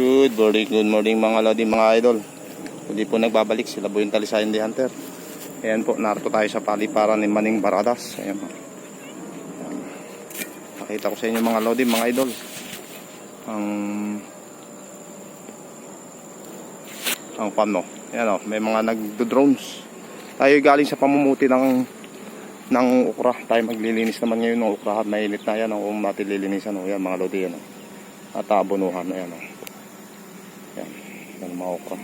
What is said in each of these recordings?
Good morning, good morning mga lodi, mga idol. Hindi po nagbabalik sila po yung Talisayan the Hunter. Ayan po, narito tayo sa paliparan ni Maning Baradas. Ayan po. Pakita ko sa inyo mga lodi, mga idol. Ang ang pano. Ayan o, may mga nagdo-drones. Tayo galing sa pamumuti ng ng ukra. Tayo maglilinis naman ngayon ng ukra. Mainit na yan. Kung natin lilinisan. O, mga lodi. Yan, o. At abonuhan. Ayan o. Yan mga okra.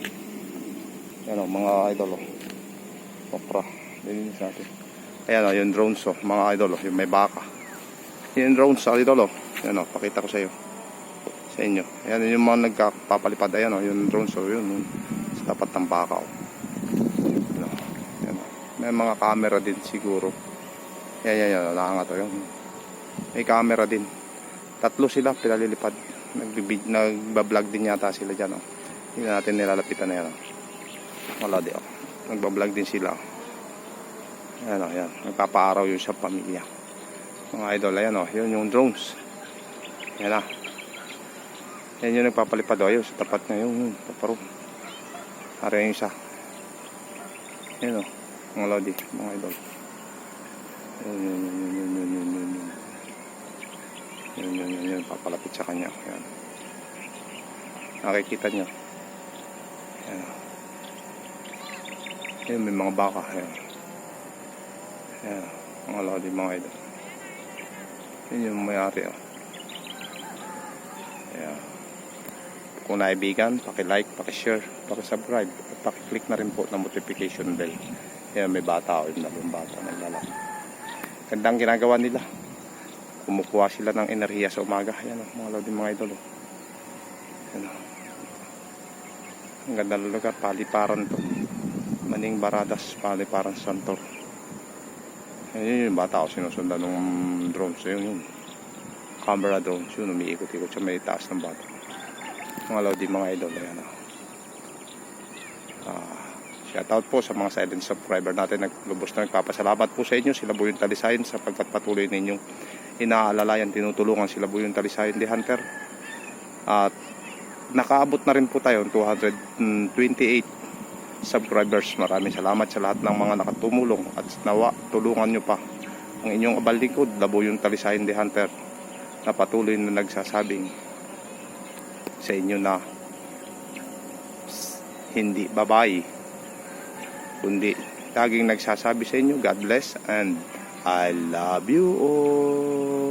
Yan o, mga idol o. Okra. Lilinis natin. Ayan o, yung drones o. Mga idol o. Yung may baka. Yung drones, idol o. Yan o, pakita ko sa iyo. Sa inyo. Ayan yung mga nagkapapalipad. Ayan o, yung drones o. Yun, yun. Sa tapat ng baka o. Yan o. May mga camera din siguro. Yan, yan, yan. Nakangat o. Yan. May camera din. Tatlo sila pinalilipad. Nagbibig, nagbablog din yata sila dyan. Oh. Hindi na natin nilalapitan na yan. Oh. Wala di. Oh. Nagbablog din sila. Oh. Ayan oh, yan. Nagpapaaraw yung sa pamilya. Mga idol, ayan oh. Yun yung drones. Yan ah. Yan yung nagpapalipad oh. Ayun, sa tapat na yun. Yun, paparo. Para yung isa. Yan oh. Mga lodi, mga idol. Yun, yun, yun, yun, yun, yun, yun, yun, yun. Yun, yun, yun. Papalapit sa kanya. Yan. Nakikita niyo. Yan. Yan, may mga baka. Yan. Yan. Mga lodi, mga idol. Yan yung mayari. Oh. Yan. Kung naibigan, paki-like, paki-share, paki-subscribe, at paki-click na rin po ng notification bell. Yan, may bata o yung dalawang bata naglalaki. Gandang ginagawa nila kumukuha sila ng enerhiya sa umaga. Yan o, mga lodi mga idol. oh. Yan o. Ang ganda ng lugar, paliparan to. Maning Baradas, paliparan Santor. Yan yun yung bata ko sinusundan ng drones. Yun yun. Camera drones yun, umiikot-ikot sa may taas ng bata. Mga lodi mga idol, ayan o. Ah, Shoutout po sa mga silent subscriber natin. Naglubos na nagpapasalamat po sa inyo. Sila po yung talisayin sapagkat patuloy ninyong inaalalayan, tinutulungan sila po yung talisayin the hunter. At nakaabot na rin po tayo ng 228 subscribers. Maraming salamat sa lahat ng mga nakatumulong at nawa tulungan nyo pa ang inyong abal lingkod, labo yung talisayin the hunter na patuloy na nagsasabing sa inyo na hindi babae kundi laging nagsasabi sa inyo God bless and I love you all